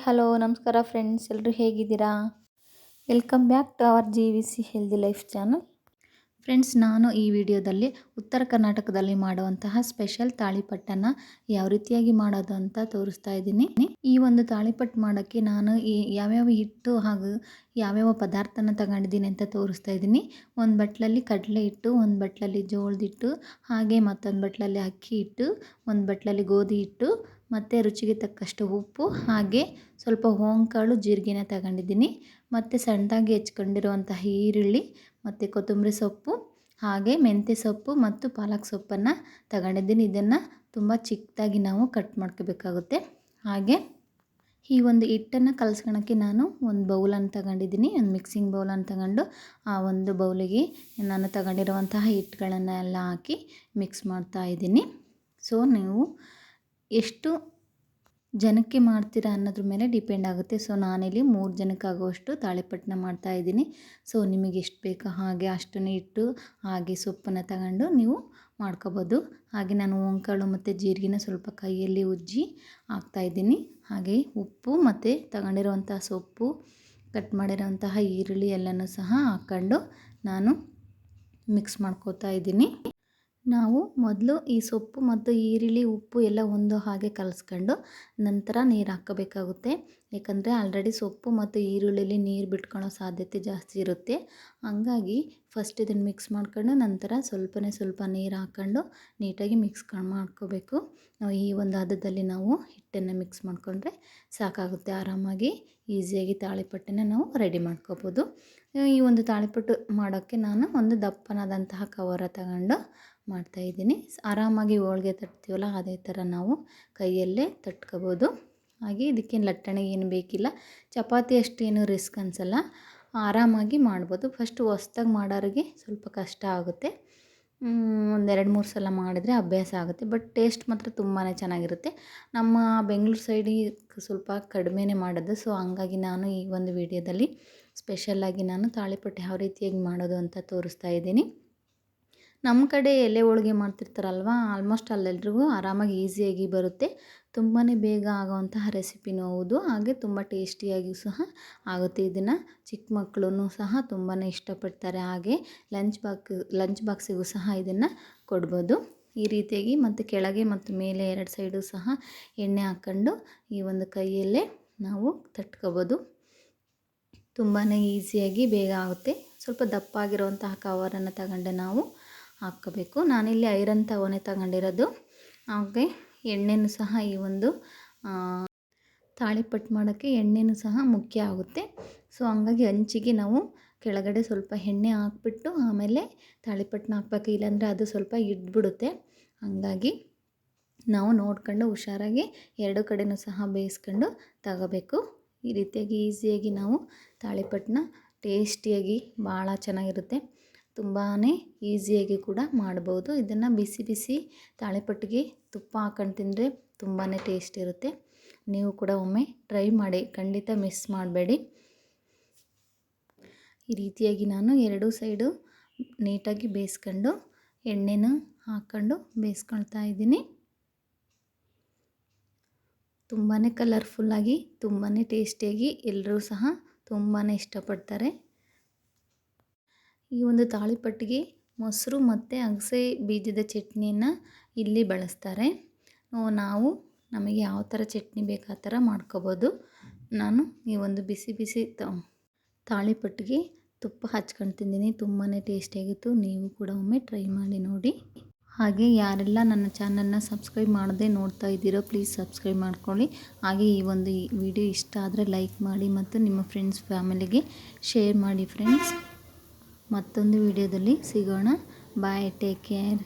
Hello ನಮಸ್ಕಾರ friends ಎಲ್ಲರೂ ಹೇಗಿದ್ದೀರಾ? Welcome back to our G V C healthy life channel friends ನಾನು ಈ ವಿಡಿಯೋದಲ್ಲಿ ಉತ್ತರ ಕರ್ನಾಟಕದಲ್ಲಿ ಮಾಡುವಂತಹ ಸ್ಪೆಷಲ್ ತಾಳಿಪಟ್ಟನ್ನು ಯಾವ ರೀತಿಯಾಗಿ ಮಾಡೋದು ಅಂತ ತೋರಿಸ್ತಾ ಇದ್ದೀನಿ. ಈ ಒಂದು ತಾಳಿಪಟ್ಟು ಮಾಡೋಕ್ಕೆ ನಾನು ಈ ಯಾವ್ಯಾವ ಹಿಟ್ಟು ಹಾಗೂ ಯಾವ್ಯಾವ ಪದಾರ್ಥನ ತಗೊಂಡಿದ್ದೀನಿ ಅಂತ ತೋರಿಸ್ತಾ ಇದ್ದೀನಿ. ಒಂದು ಬಟ್ಲಲ್ಲಿ ಕಡಲೆ ಹಿಟ್ಟು, ಒಂದು ಬಟ್ಲಲ್ಲಿ ಜೋಳದ ಹಿಟ್ಟು, ಹಾಗೆ ಮತ್ತೊಂದು ಬಟ್ಲಲ್ಲಿ ಅಕ್ಕಿ ಹಿಟ್ಟು, ಒಂದು ಬಟ್ಲಲ್ಲಿ ಗೋಧಿ ಹಿಟ್ಟು ಮತ್ತು ರುಚಿಗೆ ತಕ್ಕಷ್ಟು ಉಪ್ಪು, ಹಾಗೆ ಸ್ವಲ್ಪ ಓಂಕಾಳು ಜೀರಿಗೆನ ತಗೊಂಡಿದ್ದೀನಿ. ಮತ್ತು ಸಣ್ಣದಾಗಿ ಹೆಚ್ಕೊಂಡಿರುವಂತಹ ಈರುಳ್ಳಿ, ಮತ್ತು ಕೊತ್ತಂಬರಿ ಸೊಪ್ಪು, ಹಾಗೆ ಮೆಂತ್ಯ ಸೊಪ್ಪು ಮತ್ತು ಪಾಲಕ್ ಸೊಪ್ಪನ್ನು ತಗೊಂಡಿದ್ದೀನಿ. ಇದನ್ನು ತುಂಬ ಚಿಕ್ಕದಾಗಿ ನಾವು ಕಟ್ ಮಾಡ್ಕೋಬೇಕಾಗುತ್ತೆ. ಹಾಗೆ ಈ ಒಂದು ಹಿಟ್ಟನ್ನು ಕಲಸ್ಕೊಳಕ್ಕೆ ನಾನು ಒಂದು ಬೌಲನ್ನು ತಗೊಂಡಿದ್ದೀನಿ. ಒಂದು ಮಿಕ್ಸಿಂಗ್ ಬೌಲನ್ನು ತಗೊಂಡು ಆ ಒಂದು ಬೌಲಿಗೆ ನಾನು ತಗೊಂಡಿರುವಂತಹ ಹಿಟ್ಟುಗಳನ್ನೆಲ್ಲ ಹಾಕಿ ಮಿಕ್ಸ್ ಮಾಡ್ತಾ ಇದ್ದೀನಿ. ಸೊ, ನೀವು ಎಷ್ಟು ಜನಕ್ಕೆ ಮಾಡ್ತೀರಾ ಅನ್ನೋದ್ರ ಮೇಲೆ ಡಿಪೆಂಡ್ ಆಗುತ್ತೆ. ಸೊ, ನಾನಿಲ್ಲಿ ಮೂರು ಜನಕ್ಕಾಗುವಷ್ಟು ಮಾಡ್ತಾ ಮಾಡ್ತಾಯಿದ್ದೀನಿ ಸೊ, ನಿಮಗೆ ಎಷ್ಟು ಬೇಕೋ ಹಾಗೆ ಅಷ್ಟನ್ನು ಇಟ್ಟು ಹಾಗೆ ಸೊಪ್ಪನ್ನು ತಗೊಂಡು ನೀವು ಮಾಡ್ಕೋಬೋದು. ಹಾಗೆ ನಾನು ಓಂಕಾಳು ಮತ್ತು ಜೀರಿಗೆನ ಸ್ವಲ್ಪ ಕೈಯಲ್ಲಿ ಉಜ್ಜಿ ಹಾಕ್ತಾಯಿದ್ದೀನಿ ಹಾಗೆ ಉಪ್ಪು ಮತ್ತು ತಗೊಂಡಿರುವಂಥ ಸೊಪ್ಪು, ಕಟ್ ಮಾಡಿರೋವಂತಹ ಈರುಳ್ಳಿ ಎಲ್ಲನೂ ಸಹ ಹಾಕ್ಕೊಂಡು ನಾನು ಮಿಕ್ಸ್ ಮಾಡ್ಕೋತಾ ಇದ್ದೀನಿ. ನಾವು ಮೊದಲು ಈ ಸೊಪ್ಪು ಮತ್ತು ಈರುಳ್ಳಿ, ಉಪ್ಪು ಎಲ್ಲ ಒಂದು ಹಾಗೆ ಕಲಸ್ಕೊಂಡು ನಂತರ ನೀರು ಹಾಕಬೇಕಾಗುತ್ತೆ. ಯಾಕಂದರೆ ಆಲ್ರೆಡಿ ಸೊಪ್ಪು ಮತ್ತು ಈರುಳ್ಳಿಲಿ ನೀರು ಬಿಟ್ಕೊಳ್ಳೋ ಸಾಧ್ಯತೆ ಜಾಸ್ತಿ ಇರುತ್ತೆ. ಹಂಗಾಗಿ ಫಸ್ಟ್ ಇದನ್ನು ಮಿಕ್ಸ್ ಮಾಡ್ಕೊಂಡು ನಂತರ ಸ್ವಲ್ಪನೇ ಸ್ವಲ್ಪ ನೀರು ಹಾಕ್ಕೊಂಡು ನೀಟಾಗಿ ಮಿಕ್ಸ್ ಮಾಡ್ಕೋಬೇಕು. ಈ ಒಂದು ಹದದಲ್ಲಿ ನಾವು ಹಿಟ್ಟನ್ನು ಮಿಕ್ಸ್ ಮಾಡಿಕೊಂಡ್ರೆ ಸಾಕಾಗುತ್ತೆ. ಆರಾಮಾಗಿ ಈಸಿಯಾಗಿ ತಾಳಿಪಟ್ಟೆನ ನಾವು ರೆಡಿ ಮಾಡ್ಕೋಬೋದು. ಈ ಒಂದು ತಾಳಿಪಟ್ಟು ಮಾಡೋಕ್ಕೆ ನಾನು ಒಂದು ದಪ್ಪನಾದಂತಹ ಕವರ ತಗೊಂಡು ಮಾಡ್ತಾಯಿದ್ದೀನಿ ಆರಾಮಾಗಿ ಹೋಳಿಗೆ ತಟ್ತೀವಲ್ಲ, ಅದೇ ಥರ ನಾವು ಕೈಯಲ್ಲೇ ತಟ್ಕೋಬೋದು. ಹಾಗೆ ಇದಕ್ಕೇನು ಲಟ್ಟಣೆ ಏನು ಬೇಕಿಲ್ಲ, ಚಪಾತಿ ಅಷ್ಟೇನು ರಿಸ್ಕ್ ಅನಿಸಲ್ಲ, ಆರಾಮಾಗಿ ಮಾಡ್ಬೋದು. ಫಸ್ಟ್ ಹೊಸ್ದಾಗಿ ಮಾಡೋರಿಗೆ ಸ್ವಲ್ಪ ಕಷ್ಟ ಆಗುತ್ತೆ. ಒಂದೆರಡು ಮೂರು ಸಲ ಮಾಡಿದರೆ ಅಭ್ಯಾಸ ಆಗುತ್ತೆ, ಬಟ್ ಟೇಸ್ಟ್ ಮಾತ್ರ ತುಂಬಾ ಚೆನ್ನಾಗಿರುತ್ತೆ. ನಮ್ಮ ಬೆಂಗಳೂರು ಸೈಡಿಗೆ ಸ್ವಲ್ಪ ಕಡಿಮೆನೇ ಮಾಡೋದು, ಸೊ ಹಂಗಾಗಿ ನಾನು ಈ ಒಂದು ವಿಡಿಯೋದಲ್ಲಿ ಸ್ಪೆಷಲ್ಲಾಗಿ ನಾನು ತಾಳಿಪಟ್ಟು ಯಾವ ರೀತಿಯಾಗಿ ಮಾಡೋದು ಅಂತ ತೋರಿಸ್ತಾ ಇದ್ದೀನಿ. ನಮ್ಮ ಕಡೆ ಎಲೆ ಹೋಳಿಗೆ ಮಾಡ್ತಿರ್ತಾರಲ್ವ ಆಲ್ಮೋಸ್ಟ್ ಅಲ್ಲೆಲ್ರಿಗೂ ಆರಾಮಾಗಿ ಈಸಿಯಾಗಿ ಬರುತ್ತೆ. ತುಂಬಾ ಬೇಗ ಆಗೋವಂತಹ ರೆಸಿಪಿನೂ ಹೌದು, ಹಾಗೆ ತುಂಬ ಟೇಸ್ಟಿಯಾಗಿಯೂ ಸಹ ಆಗುತ್ತೆ ಇದನ್ನು. ಚಿಕ್ಕ ಮಕ್ಕಳು ಸಹ ತುಂಬಾ ಇಷ್ಟಪಡ್ತಾರೆ, ಹಾಗೆ ಲಂಚ್ ಬಾಕ್ ಲಂಚ್ ಬಾಕ್ಸಿಗೂ ಸಹ ಇದನ್ನು ಕೊಡ್ಬೋದು. ಈ ರೀತಿಯಾಗಿ ಮತ್ತು ಕೆಳಗೆ ಮತ್ತು ಮೇಲೆ ಎರಡು ಸೈಡು ಸಹ ಎಣ್ಣೆ ಹಾಕ್ಕೊಂಡು ಈ ಒಂದು ಕೈಯಲ್ಲೇ ನಾವು ತಟ್ಕೋಬೋದು. ತುಂಬಾ ಈಸಿಯಾಗಿ ಬೇಗ ಆಗುತ್ತೆ. ಸ್ವಲ್ಪ ದಪ್ಪಾಗಿರುವಂತಹ ಕವರನ್ನು ತಗೊಂಡು ನಾವು ಹಾಕ್ಕೋಬೇಕು. ನಾನಿಲ್ಲಿ ಐರನ್ ತವನೆ ತಗೊಂಡಿರೋದು. ಹಾಗೆ ಎಣ್ಣೆನೂ ಸಹ ಈ ಒಂದು ತಾಳಿಪಟ್ಟು ಮಾಡೋಕ್ಕೆ ಎಣ್ಣೆನೂ ಸಹ ಮುಖ್ಯ ಆಗುತ್ತೆ. ಸೊ, ಹಂಗಾಗಿ ಹಂಚಿಗೆ ನಾವು ಕೆಳಗಡೆ ಸ್ವಲ್ಪ ಎಣ್ಣೆ ಹಾಕ್ಬಿಟ್ಟು ಆಮೇಲೆ ತಾಳಿಪಟ್ಟನ್ನ ಹಾಕ್ಬೇಕು. ಇಲ್ಲಾಂದರೆ ಅದು ಸ್ವಲ್ಪ ಇಡ್ಬಿಡುತ್ತೆ ಹಾಗಾಗಿ ನಾವು ನೋಡ್ಕೊಂಡು ಹುಷಾರಾಗಿ ಎರಡು ಕಡೆಯೂ ಸಹ ಬೇಯಿಸ್ಕೊಂಡು ತಗೋಬೇಕು. ಈ ರೀತಿಯಾಗಿ ಈಸಿಯಾಗಿ ನಾವು ತಾಳಿಪಟ್ಟನ್ನ ಟೇಸ್ಟಿಯಾಗಿ ಭಾಳ ಚೆನ್ನಾಗಿರುತ್ತೆ. ತುಂಬಾ ಈಸಿಯಾಗಿ ಕೂಡ ಮಾಡ್ಬೋದು. ಇದನ್ನು ಬಿಸಿ ಬಿಸಿ ತಾಳಿಪಟ್ಟಿಗೆ ತುಪ್ಪ ಹಾಕೊಂಡು ತಿಂದರೆ ತುಂಬಾ ಟೇಸ್ಟ್ ಇರುತ್ತೆ. ನೀವು ಕೂಡ ಒಮ್ಮೆ ಟ್ರೈ ಮಾಡಿ, ಖಂಡಿತ ಮಿಸ್ ಮಾಡಬೇಡಿ. ಈ ರೀತಿಯಾಗಿ ನಾನು ಎರಡೂ ಸೈಡು ನೀಟಾಗಿ ಬೇಯಿಸ್ಕೊಂಡು, ಎಣ್ಣೆನ ಹಾಕ್ಕೊಂಡು ಬೇಯಿಸ್ಕೊಳ್ತಾ ಇದ್ದೀನಿ. ತುಂಬಾ ಕಲರ್ಫುಲ್ಲಾಗಿ ತುಂಬಾ ಟೇಸ್ಟಿಯಾಗಿ ಎಲ್ಲರೂ ಸಹ ತುಂಬಾ ಇಷ್ಟಪಡ್ತಾರೆ. ಈ ಒಂದು ತಾಳಿಪಟ್ಟಿಗೆ ಮೊಸರು ಮತ್ತು ಅಗಸೆ ಬೀಜದ ಚಟ್ನಿಯನ್ನು ಇಲ್ಲಿ ಬಳಸ್ತಾರೆ. ನಾವು ನಮಗೆ ಯಾವ ಥರ ಚಟ್ನಿ ಬೇಕು ಆ ಥರ ಮಾಡ್ಕೋಬೋದು. ನಾನು ಈ ಒಂದು ಬಿಸಿ ಬಿಸಿ ತಾಳಿಪಟ್ಟಿಗೆ ತುಪ್ಪ ಹಚ್ಕೊಂಡು ತಿಂದೀನಿ. ತುಂಬಾ ಟೇಸ್ಟಿಯಾಗಿತ್ತು ನೀವು ಕೂಡ ಒಮ್ಮೆ ಟ್ರೈ ಮಾಡಿ ನೋಡಿ. ಹಾಗೆ ಯಾರೆಲ್ಲ ನನ್ನ ಚಾನಲ್ನ ಸಬ್ಸ್ಕ್ರೈಬ್ ಮಾಡದೆ ನೋಡ್ತಾ ಇದ್ದೀರೋ ಪ್ಲೀಸ್ ಸಬ್ಸ್ಕ್ರೈಬ್ ಮಾಡ್ಕೊಳ್ಳಿ. ಹಾಗೆ ಈ ಒಂದು ವಿಡಿಯೋ ಇಷ್ಟ ಆದರೆ ಲೈಕ್ ಮಾಡಿ ಮತ್ತು ನಿಮ್ಮ ಫ್ರೆಂಡ್ಸ್, ಫ್ಯಾಮಿಲಿಗೆ ಶೇರ್ ಮಾಡಿ ಫ್ರೆಂಡ್ಸ್. ಮತ್ತೊಂದು ವಿಡಿಯೋದಲ್ಲಿ ಸಿಗೋಣ. Bye, take care.